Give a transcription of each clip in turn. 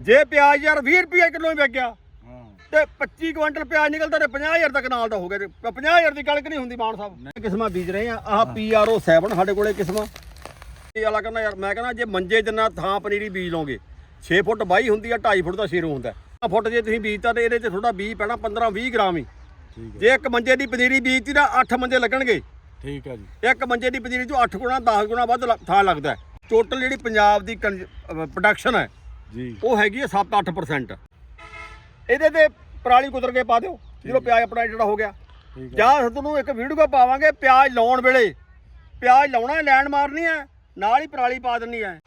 ਜੇ ਪਿਆਜ਼ ਯਾਰ 20 ਰੁਪਏ ਕਿਲੋ ਹੀ ਵਿਕ ਗਿਆ ਹਾਂ। ਤੇ 25 ਕੁਇੰਟਲ ਪਿਆਜ਼ ਨਿਕਲਦਾ ਤੇ 50000 ਤੱਕ ਨਾਲ ਦਾ ਹੋ ਗਿਆ ਤੇ 50000 ਦੀ ਕਣਕ ਨਹੀਂ ਹੁੰਦੀ ਮਾਨ ਸਾਹਿਬ। ਕਿਸਮਾਂ ਬੀਜ ਰਹੇ ਆ। ਆਹ ਪੀਆਰਓ 7 ਸਾਡੇ ਕੋਲੇ ਕਿਸਮਾਂ। ਇਹ ਵਾਲਾ ਕਹਿੰਦਾ ਯਾਰ ਮੈਂ ਕਹਿੰਦਾ ਜੇ ਮੰਜੇ ਜਿੰਨਾ ਥਾਂ ਪਨੀਰੀ ਬੀਜ ਲਓਗੇ 6 ਫੁੱਟ ਬਾਈ ਹੁੰਦੀ ਆ 2.5 ਫੁੱਟ ਦਾ ਸ਼ੇਰੋ ਹੁੰਦਾ। 5 ਫੁੱਟ ਜੇ ਤੁਸੀਂ ਬੀਜਤਾ ਤੇ ਇਹਦੇ ਤੇ ਥੋੜਾ ਬੀਜ ਪੈਣਾ 15 20 ਗ੍ਰਾਮ ਹੀ। ਜੇ ਇੱਕ ਮੰਜੇ ਦੀ ਪਨੀਰੀ ਬੀਜਤੀ ਤਾਂ 8 ਮੰਜੇ ਲੱਗਣਗੇ। ਠੀਕ ਹੈ ਜੀ। ਇੱਕ ਮੰਜੇ ਦੀ ਪਨੀਰੀ ਚੋਂ 8 ਗੁਣਾ 10 ਗੁਣਾ ਵੱਧ ਥਾਂ ਲੱਗਦਾ। ਟੋਟਲ ਜਿਹੜੀ ਪੰਜਾਬ ਦੀ ਪ੍ਰੋਡਕਸ਼ਨ ਹੈ ਜੀ। ਉਹ ਹੈਗੀ ਹੈ 7-8% ਇਹਦੇ ਤੇ ਪਰਾਲੀ ਕੁਤਰ ਕੇ ਪਾ ਦਿਓ ਜਦੋਂ ਪਿਆਜ਼ ਆਪਣਾ ਜਿਹੜਾ ਹੋ ਗਿਆ। ਜਾਂ ਤੁਹਾਨੂੰ ਇੱਕ ਵੀਡੀਓ ਪਾਵਾਂਗੇ ਪਿਆਜ਼ ਲਾਉਣ ਵੇਲੇ। ਪਿਆਜ਼ ਲਾਉਣਾ ਲੈਣ ਮਾਰਨੀ ਹੈ ਨਾਲ ਹੀ ਪਰਾਲੀ ਪਾ ਦੇਣੀ ਹੈ।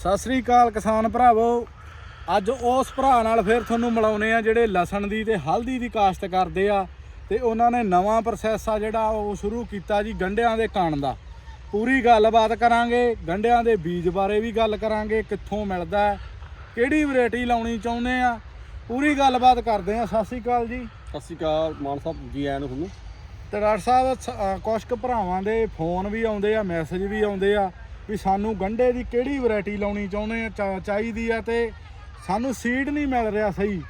ਸਤਿ ਸ੍ਰੀ ਅਕਾਲ ਕਿਸਾਨ ਭਰਾਵੋ। ਅੱਜ ਉਸ ਭਰਾ ਨਾਲ ਫਿਰ ਤੁਹਾਨੂੰ ਮਿਲਾਉਨੇ ਆ ਜਿਹੜੇ ਲਸਣ ਦੀ ਤੇ ਹਲਦੀ ਦੀ ਕਾਸ਼ਤ ਕਰਦੇ ਆ ਤੇ ਉਹਨਾਂ ਨੇ ਨਵਾਂ ਪ੍ਰੋਸੈਸ ਆ ਜਿਹੜਾ ਉਹ ਸ਼ੁਰੂ ਕੀਤਾ ਜੀ ਗੰਢਿਆਂ ਦੇ ਕਣ ਦਾ। ਪੂਰੀ ਗੱਲਬਾਤ ਕਰਾਂਗੇ ਗੰਢਿਆਂ ਦੇ ਬੀਜ ਬਾਰੇ ਵੀ ਗੱਲ ਕਰਾਂਗੇ ਕਿੱਥੋਂ ਮਿਲਦਾ ਹੈ, ਕਿਹੜੀ ਵੈਰਾਈਟੀ ਲਾਉਣੀ ਚਾਹੁੰਦੇ ਆ? ਪੂਰੀ ਗੱਲਬਾਤ ਕਰਦੇ ਆ। ਸਤਿ ਸ੍ਰੀ ਅਕਾਲ ਜੀ। ਸਤਿ ਸ਼੍ਰੀ ਅਕਾਲ ਮਾਨ ਸਾਹਿਬ ਜੀ ਆਇਆਂ ਨੂੰ? ਤੁਹਾਨੂੰ ਤੇ ਡਾਕਟਰ ਸਾਹਿਬ ਕੁਛ ਕੁ ਭਰਾਵਾਂ ਦੇ ਫੋਨ ਵੀ ਆਉਂਦੇ ਆ ਮੈਸੇਜ ਵੀ ਆਉਂਦੇ ਆ ਵੀ ਸਾਨੂੰ ਗੰਢੇ ਦੀ ਕਿਹੜੀ ਵੈਰਾਈਟੀ ਲਾਉਣੀ ਚਾਹੁੰਦੇ ਆ ਚਾਹੀਦੀ ਆ ਤੇ ਸਾਨੂੰ ਸੀਡ ਨਹੀਂ ਮਿਲ ਰਿਹਾ ਸਹੀ।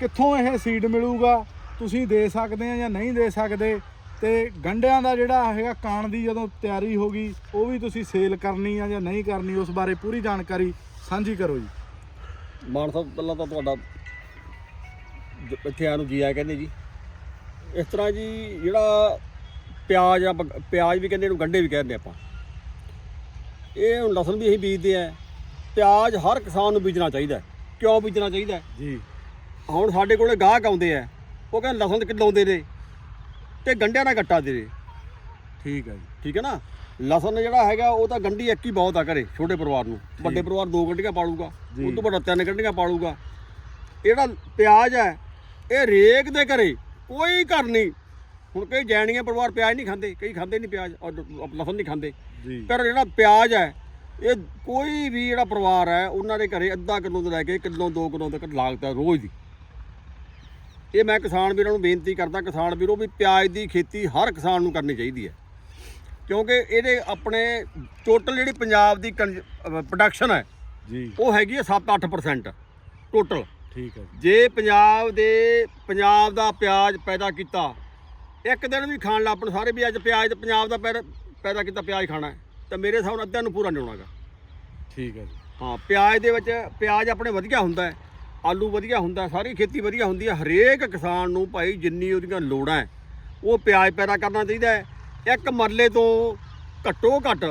ਕਿੱਥੋਂ ਇਹ ਸੀਡ ਮਿਲੂਗਾ? ਤੁਸੀਂ ਦੇ ਸਕਦੇ ਆ ਜਾਂ ਨਹੀਂ ਦੇ ਸਕਦੇ? ਤੇ ਗੰਢਿਆਂ ਦਾ ਜਿਹੜਾ ਹੈਗਾ ਕਾਣ ਦੀ ਜਦੋਂ ਤਿਆਰੀ ਹੋ ਗਈ ਉਹ ਵੀ ਤੁਸੀਂ ਸੇਲ ਕਰਨੀ ਆ ਜਾਂ ਨਹੀਂ ਕਰਨੀ ਉਸ ਬਾਰੇ ਪੂਰੀ ਜਾਣਕਾਰੀ ਸਾਂਝੀ ਕਰੋ ਜੀ। ਮਾਨ ਸਾਹਿਬ ਪਹਿਲਾਂ ਤਾਂ ਤੁਹਾਡਾ ਜ- ਇੱਥੇ ਆਇਆ ਨੂੰ ਜੀ ਆਇਆ ਕਹਿੰਦੇ ਜੀ। ਇਸ ਤਰ੍ਹਾਂ ਜੀ ਜਿਹੜਾ ਪਿਆਜ਼ ਆ ਬ- ਪਿਆਜ਼ ਵੀ ਕਹਿੰਦੇ ਇਹਨੂੰ ਗੰਢੇ ਵੀ ਕਹਿੰਦੇ ਆਪਾਂ। ਇਹ ਹੁਣ ਲਸਣ ਵੀ ਅਸੀਂ ਬੀਜਦੇ ਆ। ਪਿਆਜ਼ ਹਰ ਕਿਸਾਨ ਨੂੰ ਬੀਜਣਾ ਚਾਹੀਦਾ ਹੈ। ਕਿਉਂ ਬੀਜਣਾ ਚਾਹੀਦਾ ਹੈ? ਜੀ। ਹੁਣ ਸਾਡੇ ਕੋਲੇ ਗਾਹਕ ਆਉਂਦੇ ਆ। ਉਹ ਕਹਿੰਦੇ ਲਸਣ ਕਿਲੋ ਆਉਂਦੇ ਨੇ? ਤੇ ਗੰਢਿਆਂ ਦਾ ਗੱਟਾ ਦੇ ਦੇ। ਠੀਕ ਹੈ ਜੀ। ਠੀਕ ਹੈ ਨਾ? ਲਸਣ ਜਿਹੜਾ ਹੈਗਾ ਉਹ ਤਾਂ ਗੰਢੀ ਇੱਕ ਹੀ ਬਹੁਤ ਆ ਘਰੇ ਛੋਟੇ ਪਰਿਵਾਰ ਨੂੰ। ਵੱਡੇ ਪਰਿਵਾਰ ਦੋ ਗੰਢੀਆਂ ਪਾਲੂਗਾ। ਉਹ ਤੋਂ ਵੱਡਾ ਤਿੰਨ ਗੰਢੀਆਂ ਪਾਲੂਗਾ। ਜਿਹੜਾ ਪਿਆਜ਼ ਹੈ ਇਹ ਰੇਕ ਦੇ ਘਰੇ ਕੋਈ ਘਰ ਨਹੀਂ। ਹੁਣ ਕਈ ਜੈਣੀਆਂ ਪਰਿਵਾਰ ਪਿਆਜ਼ ਨਹੀਂ ਖਾਂਦੇ ਕਈ ਖਾਂਦੇ ਨਹੀਂ ਪਿਆਜ਼ ਔਰ ਲਸਣ ਨਹੀਂ ਖਾਂਦੇ। ਪਰ ਜਿਹੜਾ ਪਿਆਜ਼ ਹੈ ਇਹ ਕੋਈ ਵੀ ਜਿਹੜਾ ਪਰਿਵਾਰ ਹੈ ਉਹਨਾਂ ਦੇ ਘਰੇ ਅੱਧਾ ਕਿਲੋ ਤੋਂ ਲੈ ਕੇ ਕਿਲੋ 2 ਕਿਲੋ ਤੱਕ ਲਾਗਤ ਹੈ ਰੋਜ਼ ਦੀ। ਇਹ ਮੈਂ ਕਿਸਾਨ ਵੀਰਾਂ ਨੂੰ ਬੇਨਤੀ ਕਰਦਾ ਕਿਸਾਨ ਵੀਰੋ ਵੀ ਪਿਆਜ਼ ਦੀ ਖੇਤੀ ਹਰ ਕਿਸਾਨ ਨੂੰ ਕਰਨੀ ਚਾਹੀਦੀ ਹੈ। ਕਿਉਂਕਿ ਇਹਦੇ ਆਪਣੇ ਟੋਟਲ ਜਿਹੜੀ ਪੰਜਾਬ ਦੀ ਪ੍ਰੋਡਕਸ਼ਨ ਹੈ ਜੀ। ਉਹ ਹੈਗੀ ਹੈ 7-8% ਟੋਟਲ ਠੀਕ ਹੈ। ਜੀ ਪੰਜਾਬ ਦੇ ਪੰਜਾਬ ਦਾ ਪਿਆਜ਼ ਪੈਦਾ ਕੀਤਾ ਇੱਕ ਦਿਨ ਵੀ ਖਾਣ ਲੱਗ ਪਣ ਸਾਰੇ ਵੀ ਅੱਜ ਪਿਆਜ਼ ਤੇ ਪੰਜਾਬ ਦਾ ਪੈਦਾ- ਕੀਤਾ ਪਿਆਜ਼ ਖਾਣਾ ਹੈ। ਤਾਂ ਮੇਰੇ ਹਿਸਾਬ ਨਾਲ ਅੱਧਿਆਂ ਨੂੰ ਪੂਰਾ ਨਹੀਂ ਹੋਣਾਗਾ। ਠੀਕ ਹੈ ਜੀ। ਹਾਂ ਪਿਆਜ਼ ਦੇ ਵਿੱਚ ਪਿਆਜ਼ ਆਪਣੇ ਵਧੀਆ ਹੁੰਦਾ ਹੈ ਆਲੂ ਵਧੀਆ ਹੁੰਦਾ ਸਾਰੀ ਖੇਤੀ ਵਧੀਆ ਹੁੰਦੀ ਹੈ। ਹਰੇਕ ਕਿਸਾਨ ਨੂੰ ਭਾਈ ਜਿੰਨੀ ਉਹਦੀਆਂ ਲੋੜਾਂ ਹੈ ਉਹ ਪਿਆਜ਼ ਪੈਦਾ ਕਰਨਾ ਚਾਹੀਦਾ ਹੈ। ਇੱਕ ਮਰਲੇ ਤੋਂ ਘੱਟੋ ਘੱਟ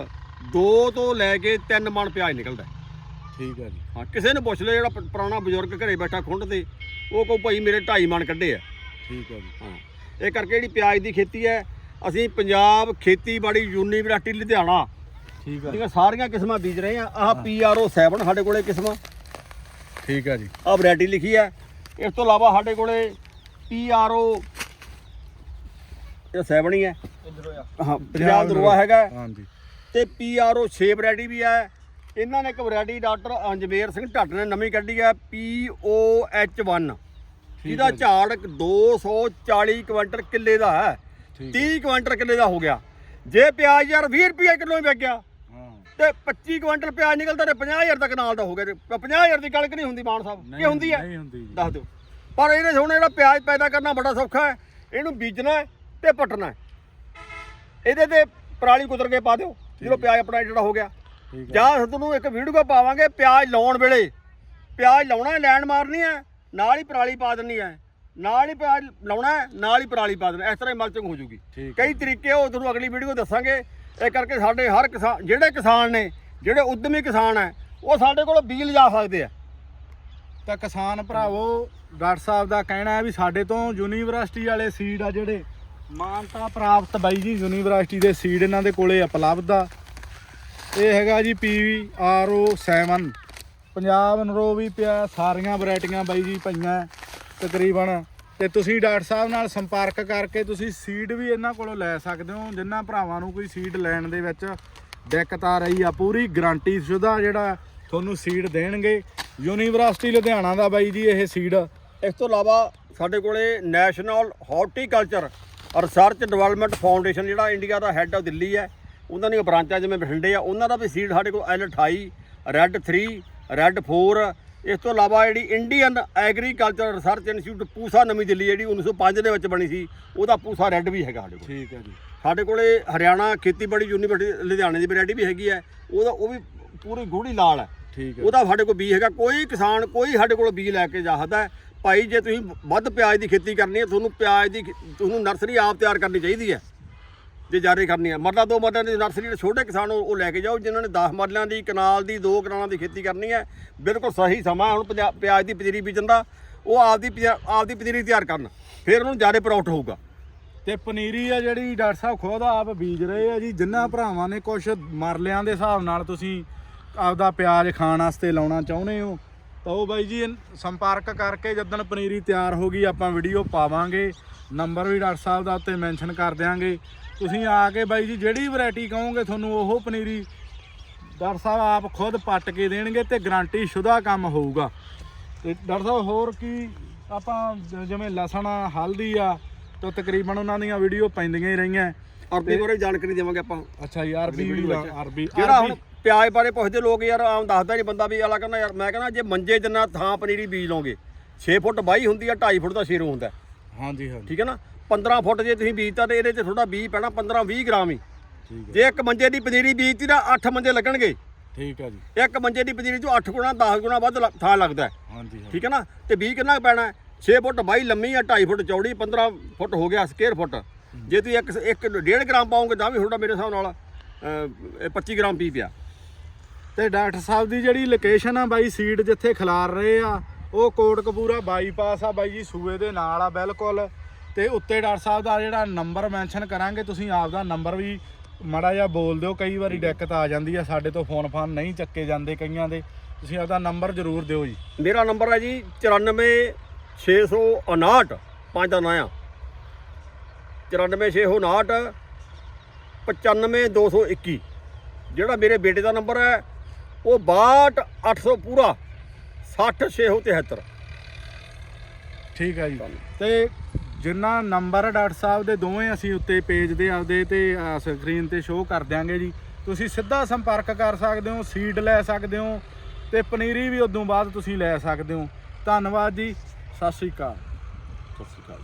2 ਤੋਂ ਲੈ ਕੇ 3 ਮਣ ਪਿਆਜ਼ ਨਿਕਲਦਾ। ਹੈ ਠੀਕ ਹੈ ਜੀ। ਹਾਂ ਕਿਸੇ ਨੂੰ ਪੁੱਛ ਲੈ ਜਿਹੜਾ ਪ- ਪੁਰਾਣਾ ਬਜ਼ੁਰਗ ਘਰੇ ਬੈਠਾ ਖੁੰਡ ਤੇ ਉਹ ਕਹੂ ਭਾਈ ਮੇਰੇ 2.5 ਮਣ ਕੱਢੇ ਆ। ਠੀਕ ਹੈ ਜੀ। ਹਾਂ ਇਹ ਕਰਕੇ ਜਿਹੜੀ ਪਿਆਜ਼ ਦੀ ਖੇਤੀ ਹੈ ਅਸੀਂ ਪੰਜਾਬ ਖੇਤੀਬਾੜੀ ਯੂਨੀਵਰਸਿਟੀ ਲੁਧਿਆਣਾ ਠੀਕ ਹੈ ਦੀਆਂ ਸਾਰੀਆਂ ਕਿਸਮਾਂ ਬੀਜ ਰਹੇ ਆ ਆਹ ਪੀਆਰਓ 7 ਸਾਡੇ ਕੋਲੇ ਕਿਸਮਾਂ। ਠੀਕ ਹੈ ਜੀ। ਆਹ ਵੈਰਾਈਟੀ ਲਿਖੀ ਹੈ। ਇਸ ਤੋਂ ਇਲਾਵਾ ਸਾਡੇ ਕੋਲੇ ਪੀਆਰਓ ਇਹ 7 ਹੀ ਹੈ। ਹਾਂ ਪੰਜਾਬ ਦਰਵਾ ਹੈਗਾ ਹਾਂਜੀ। ਤੇ ਪੀਆਰਓ 6 ਵੈਰਾਈਟੀ ਵੀ ਹੈ। ਇਹਨਾਂ ਨੇ ਇੱਕ ਵੈਰਾਈਟੀ ਡਾਕਟਰ ਅੰਜਮੇਰ ਸਿੰਘ ਢੱਟ ਨੇ ਨਵੀਂ ਕੱਢੀ ਹੈ POH1 ਜਿਹਦਾ ਹੈ ਜੀ। ਝਾੜ 240 ਕੁਇੰਟਲ ਕਿੱਲੇ ਦਾ ਹੈ। ਠੀਕ 30 ਕੁਇੰਟਲ ਕਿੱਲੇ ਦਾ ਹੋ ਗਿਆ। ਜੇ ਪਿਆਜ਼ ਯਾਰ 20 ਰੁਪਏ ਕਿਲੋ ਹੀ ਵਿਕ ਗਿਆ। ਹਾਂ। ਤੇ 25 ਕੁਇੰਟਲ ਪਿਆਜ਼ ਨਿਕਲਦਾ ਤੇ 50000 ਤੱਕ ਨਾਲ ਦਾ ਹੋ ਗਿਆ। ਤੇ 50000 ਦੀ ਕਣਕ ਨਹੀਂ ਹੁੰਦੀ ਮਾਨ ਸਾਹਿਬ। ਕੀ ਹੁੰਦੀ ਹੈ। ਨਹੀਂ ਹੁੰਦੀ ਜੀ। ਦੱਸ ਦਿਓ। ਪਰ ਇਹਨੇ ਹੁਣ ਜਿਹੜਾ ਪਿਆਜ਼ ਪੈਦਾ ਕਰਨਾ ਬੜਾ ਸੌਖਾ ਹੈ। ਇਹਨੂੰ ਬੀਜਣਾ ਤੇ ਪਟਣਾ ਇਹਦੇ ਤੇ ਪਰਾਲੀ ਕੁਤਰ ਕੇ ਪਾ ਦਿਓ। ਜਦੋਂ ਪਿਆਜ਼ ਆਪਣਾ ਜਿਹੜਾ ਹੋ ਗਿਆ। ਜਾਂ ਤੁਹਾਨੂੰ ਇੱਕ ਵੀਡੀਓ ਪਾਵਾਂਗੇ ਪਿਆਜ਼ ਲਾਉਣ ਵੇਲੇ। ਪਿਆਜ਼ ਲਾਉਣਾ ਲੈਣ ਮਾਰਨੀ ਹੈ ਨਾਲ ਹੀ ਪਰਾਲੀ ਪਾ ਦੇਣੀ ਹੈ। ਨਾਲ ਹੀ ਪਿਆਜ਼ ਲਾਉਣਾ ਹੈ, ਨਾਲ ਹੀ ਪਰਾਲੀ ਪਾ ਦੇਣਾ ਇਸ ਤਰ੍ਹਾਂ ਹੀ ਮਲਚਿੰਗ ਹੋ ਜੂਗੀ। ਕਈ ਤਰੀਕੇ ਉਹ ਤੁਹਾਨੂੰ ਅਗਲੀ ਵੀਡੀਓ ਦੱਸਾਂਗੇ। ਇਹ ਕਰਕੇ ਸਾਡੇ ਹਰ ਕਿਸਾਨ ਜਿਹੜੇ ਕਿਸਾਨ ਨੇ ਜਿਹੜੇ ਉਦਮੀ ਕਿਸਾਨ ਹੈ ਉਹ ਸਾਡੇ ਕੋਲ ਬੀਜ ਲਿਜਾ ਸਕਦੇ ਆ ਤਾਂ ਕਿਸਾਨ ਭਰਾਵੋ ਡਾਕਟਰ ਸਾਹਿਬ ਦਾ ਕਹਿਣਾ ਹੈ ਵੀ ਸਾਡੇ ਤੋਂ ਯੂਨੀਵਰਸਿਟੀ ਵਾਲੇ ਸੀਡ ਆ ਜਿਹੜੇ ਮਾਨਤਾ ਪ੍ਰਾਪਤ ਬਾਈ ਜੀ, ਯੂਨੀਵਰਸਿਟੀ ਦੇ ਸੀਡ ਇਹਨਾਂ ਦੇ ਕੋਲੇ ਉਪਲਬਧ ਆ। ਇਹ ਹੈਗਾ ਜੀ PRO 7 ਪੰਜਾਬ ਨਰੋ ਵੀ ਪਿਆ ਸਾਰੀਆਂ ਵੈਰਾਈਟੀਆਂ ਬਾਈ ਜੀ ਪਈਆਂ ਤਕਰੀਬਨ। ਤੇ ਤੁਸੀਂ ਡਾਕਟਰ ਸਾਹਿਬ ਨਾਲ ਸੰਪਰਕ ਕਰਕੇ ਤੁਸੀਂ ਸੀਡ ਵੀ ਇਹਨਾਂ ਕੋਲੋਂ ਲੈ ਸਕਦੇ ਹੋ। ਜਿਨ੍ਹਾਂ ਭਰਾਵਾਂ ਨੂੰ ਕੋਈ ਸੀਡ ਲੈਣ ਦੇ ਵਿੱਚ ਦਿੱਕਤ ਆ ਰਹੀ ਆ, ਪੂਰੀ ਗਾਰੰਟੀ ਸੁਧਾ ਜਿਹੜਾ ਤੁਹਾਨੂੰ ਸੀਡ ਦੇਣਗੇ। ਯੂਨੀਵਰਸਿਟੀ ਲੁਧਿਆਣਾ ਦਾ ਬਾਈ ਜੀ ਇਹ ਸੀਡ ਇਸ ਤੋਂ ਇਲਾਵਾ ਸਾਡੇ ਕੋਲੇ national horticulture research development foundation ਜਿਹੜਾ ਇੰਡੀਆ ਦਾ ਹੈੱਡ ਆਫ ਦਿੱਲੀ ਹੈ। ਉਹਨਾਂ ਦੀਆਂ ਬ੍ਰਾਂਚਾਂ ਜਿਵੇਂ ਬਠਿੰਡੇ ਆ ਉਹਨਾਂ ਦਾ ਵੀ ਸੀਡ ਸਾਡੇ ਕੋਲ L28 ਰੈੱਡ 3 ਰੈੱਡ 4 ਇਸ ਤੋਂ ਇਲਾਵਾ ਜਿਹੜੀ Indian agriculture research institute Pusa ਨਵੀਂ ਦਿੱਲੀ ਜਿਹੜੀ 1905 ਦੇ ਵਿੱਚ ਬਣੀ ਸੀ ਉਹਦਾ ਪੂਸਾ ਰੈੱਡ ਵੀ ਹੈਗਾ ਸਾਡੇ ਕੋਲ। ਠੀਕ ਹੈ ਜੀ। ਸਾਡੇ ਕੋਲੇ ਹਰਿਆਣਾ ਖੇਤੀਬਾੜੀ ਯੂਨੀਵਰਸਿਟੀ ਲੁਧਿਆਣੇ ਦੀ ਵੈਰਾਈਟੀ ਵੀ ਹੈਗੀ ਹੈ ਉਹਦਾ ਉਹ ਵੀ ਪੂਰੀ ਗੂੜੀ ਲਾਲ ਹੈ। ਠੀਕ ਹੈ। ਉਹਦਾ ਸਾਡੇ ਕੋਲ ਬੀਜ ਹੈਗਾ। ਕੋਈ ਕਿਸਾਨ ਕੋਈ ਸਾਡੇ ਕੋਲ ਬੀਜ ਲੈ ਕੇ ਜਾ ਸਕਦਾ। ਭਾਈ ਜੇ ਤੁਸੀਂ ਵੱਧ ਪਿਆਜ਼ ਦੀ ਖੇਤੀ ਕਰਨੀ ਹੈ ਤੁਹਾਨੂੰ ਪਿਆਜ਼ ਦੀ ਤੁਹਾਨੂੰ ਨਰਸਰੀ ਆਪ ਤਿਆਰ ਕਰਨੀ ਚਾਹੀਦੀ ਹੈ। ਜੇ ਜਾਰੀ ਕਰਨੀ ਹੈ। ਮਰਲਾ ਦੋ ਮਰਲਿਆਂ ਦੀ ਨਰਸਰੀ ਦੇ ਛੋਟੇ ਕਿਸਾਨ ਉਹ ਲੈ ਕੇ ਜਾਓ ਜਿਨ੍ਹਾਂ ਨੇ 10 ਮਰਲਿਆਂ ਦੀ ਕਨਾਲ ਦੀ ਦੋ ਕਨਾਲਾਂ ਦੀ ਖੇਤੀ ਕਰਨੀ ਹੈ। ਬਿਲਕੁਲ ਸਹੀ ਸਮਾਂ ਹੁਣ ਪਿਆਜ਼ ਦੀ ਪਨੀਰੀ ਬੀਜਣ ਦਾ ਉਹ ਆਪਦੀ ਆਪਦੀ ਪਨੀਰੀ ਤਿਆਰ ਕਰਨ। ਫਿਰ ਉਹਨੂੰ ਜ਼ਿਆਦਾ ਪ੍ਰੋਫਿਟ ਹੋਊਗਾ। ਤੇ ਪਨੀਰੀ ਆ ਜਿਹੜੀ ਡਾਕਟਰ ਸਾਹਿਬ ਖੁਦ ਆਪ ਬੀਜ ਰਹੇ ਆ ਜੀ। ਜਿੰਨਾ ਭਰਾਵਾਂ ਨੇ ਕੁਝ ਮਰਲਿਆਂ ਦੇ ਹਿਸਾਬ ਨਾਲ ਤੁਸੀਂ ਆਪਦਾ ਪਿਆਜ਼ ਖਾਣ ਵਾਸਤੇ ਲਾਉਣਾ ਚਾਹੁੰਦੇ ਹੋ? ਤਾਂ ਉਹ ਬਾਈ ਜੀ ਸੰਪਰਕ ਕਰਕੇ ਜਦੋਂ ਪਨੀਰੀ ਤਿਆਰ ਹੋ ਗਈ ਆਪਾਂ ਵੀਡੀਓ ਪਾਵਾਂਗੇ। ਨੰਬਰ ਵੀ ਡਾਕਟਰ ਸਾਹਿਬ ਦਾ ਉੱਤੇ ਮੈਂਸ਼ਨ ਕਰ ਦਿਆਂਗੇ। ਤੁਸੀਂ ਆ ਕੇ ਬਾਈ ਜੀ ਜਿਹੜੀ ਵੈਰਾਈਟੀ ਕਹੋਗੇ ਤੁਹਾਨੂੰ ਉਹ ਪਨੀਰੀ ਡਾਕਟਰ ਸਾਹਿਬ ਆਪ ਖੁਦ ਪੱਟ ਕੇ ਦੇਣਗੇ ਤੇ ਗਾਰੰਟੀ ਸ਼ੁਦਾ ਕੰਮ ਹੋਊਗਾ। ਤੇ ਡਾਕਟਰ ਸਾਹਿਬ ਹੋਰ ਕੀ ਆਪਾਂ ਜਿਵੇਂ ਲਸਣ ਆ, ਹਲਦੀ ਆ ਤਾਂ ਤਕਰੀਬਨ ਉਹਨਾਂ ਦੀਆਂ ਵੀਡੀਓ ਪੈਂਦੀਆਂ ਹੀ ਰਹੀਆਂ। ਅਰਬੀ ਬਾਰੇ ਜਾਣਕਾਰੀ ਦੇਵਾਂਗੇ ਆਪਾਂ। ਅੱਛਾ ਜੀ ਅਰਬੀ। ਅਰਬੀ ਜਿਹੜਾ ਹੁਣ ਪਿਆਜ਼ ਬਾਰੇ ਪੁੱਛਦੇ ਲੋਕ ਯਾਰ ਆਮ ਦੱਸਦਾ ਨਹੀਂ ਬੰਦਾ ਵੀ ਆਲਾ ਕਹਿੰਦਾ ਯਾਰ ਮੈਂ ਕਹਿੰਦਾ ਜੇ ਮੰਜੇ ਜਿੰਨਾ ਥਾਂ ਪਨੀਰੀ ਬੀਜ ਲਓਗੇ 6 ਫੁੱਟ ਵਾਹੀ ਹੁੰਦੀ ਆ 2.5 ਫੁੱਟ ਦਾ ਸ਼ੇਰੋ ਹੁੰਦਾ। ਹੈ। ਹਾਂਜੀ ਹਾਂਜੀ। ਠੀਕ ਹੈ ਨਾ? 15 ਫੁੱਟ ਜੇ ਤੁਸੀਂ ਬੀਜਤਾ ਤੇ ਇਹਦੇ 'ਚ ਥੋੜਾ ਬੀਜ ਪੈਣਾ 15 20 ਗ੍ਰਾਮ ਹੀ। ਹੈ। ਜੇ ਇੱਕ ਮੰਜੇ ਦੀ ਪਨੀਰੀ ਬੀਜਤੀ ਤਾਂ 8 ਮੰਜੇ ਲੱਗਣਗੇ। ਠੀਕ ਹੈ ਜੀ। ਇੱਕ ਮੰਜੇ ਦੀ ਪਨੀਰੀ 'ਚੋਂ 8 ਗੁਣਾ 10 ਗੁਣਾ ਵੱਧ ਥਾਂ ਲੱਗਦਾ ਹੈ। ਹਾਂਜੀ ਠੀਕ ਹੈ ਨਾ? ਤੇ ਬੀਜ ਕਿੰਨਾ ਪੈਣਾ 6 ਫੁੱਟ ਵਾਹੀ ਲੰਮੀ ਆ 2.5 ਫੁੱਟ ਚੌੜੀ 15 ਫੁੱਟ ਹੋ ਗਿਆ ਸਕੁਅਰ ਫੁੱਟ। ਜੇ ਤੁਸੀਂ ਇੱਕ ਇੱਕ 1.5 ਗ੍ਰਾਮ ਪਾਓਗੇ ਤਾਂ ਵੀ ਤੁਹਾਡਾ ਮੇਰੇ ਹਿਸਾਬ ਨਾਲ ਅਹ, ਇਹ 25 ਗ੍ਰਾਮ ਪੀ ਪਿਆ। ਤੇ ਡਾਕਟਰ ਸਾਹਿਬ ਦੀ ਜਿਹੜੀ ਲੋਕੇਸ਼ਨ ਆ ਬਾਈ ਸੀਟ ਜਿੱਥੇ ਖਿਲਾਰ ਰਹੇ ਆ, ਉਹ ਕੋਟਕਪੂਰਾ ਬਾਈਪਾਸ ਆ ਬਾਈ ਜੀ, ਸੂਏ ਦੇ ਨਾਲ ਆ ਬਿਲਕੁਲ। ਤੇ ਉੱਤੇ ਡਾਕਟਰ ਸਾਹਿਬ ਦਾ ਜਿਹੜਾ ਨੰਬਰ ਮੈਂਸ਼ਨ ਕਰਾਂਗੇ, ਤੁਸੀਂ ਆਪਦਾ ਨੰਬਰ ਵੀ ਮਾੜਾ ਜਿਹਾ ਬੋਲ ਦਿਓ, ਕਈ ਵਾਰੀ ਦਿੱਕਤ ਆ ਜਾਂਦੀ ਆ, ਸਾਡੇ ਤੋਂ ਫੋਨ ਫਾਨ ਨਹੀਂ ਚੱਕੇ ਜਾਂਦੇ ਕਈਆਂ ਦੇ। ਤੁਸੀਂ ਆਪਦਾ ਨੰਬਰ ਜ਼ਰੂਰ ਦਿਓ ਜੀ। ਮੇਰਾ ਨੰਬਰ ਹੈ ਜੀ 94659 ਪੰਜ ਦਾ ਨਾਂ ਆ। 94659 95221 ਜਿਹੜਾ ਮੇਰੇ ਬੇਟੇ ਦਾ ਨੰਬਰ ਹੈ ਉਹ 62800 ਪੂਰਾ 60673 ਠੀਕ ਆ ਜੀ। ਤੇ ਜਿੰਨਾ ਨੰਬਰ ਡਾਕਟਰ ਸਾਹਿਬ ਦੇ ਦੋਵੇਂ ਅਸੀਂ ਉੱਤੇ ਪੇਜ ਦੇ ਆਪਦੇ ਤੇ ਸਕਰੀਨ ਤੇ ਸ਼ੋਅ ਕਰ ਦਿਆਂਗੇ ਜੀ। ਤੁਸੀਂ ਸਿੱਧਾ ਸੰਪਰਕ ਕਰ ਸਕਦੇ ਹੋ ਸੀਡ ਲੈ ਸਕਦੇ ਹੋ ਤੇ ਪਨੀਰੀ ਵੀ ਉਦੋਂ ਬਾਅਦ ਤੁਸੀਂ ਲੈ ਸਕਦੇ ਹੋ। ਧੰਨਵਾਦ ਜੀ ਸਤਿ ਸ਼੍ਰੀ ਅਕਾਲ। ਸਤਿ ਸ਼੍ਰੀ ਅਕਾਲ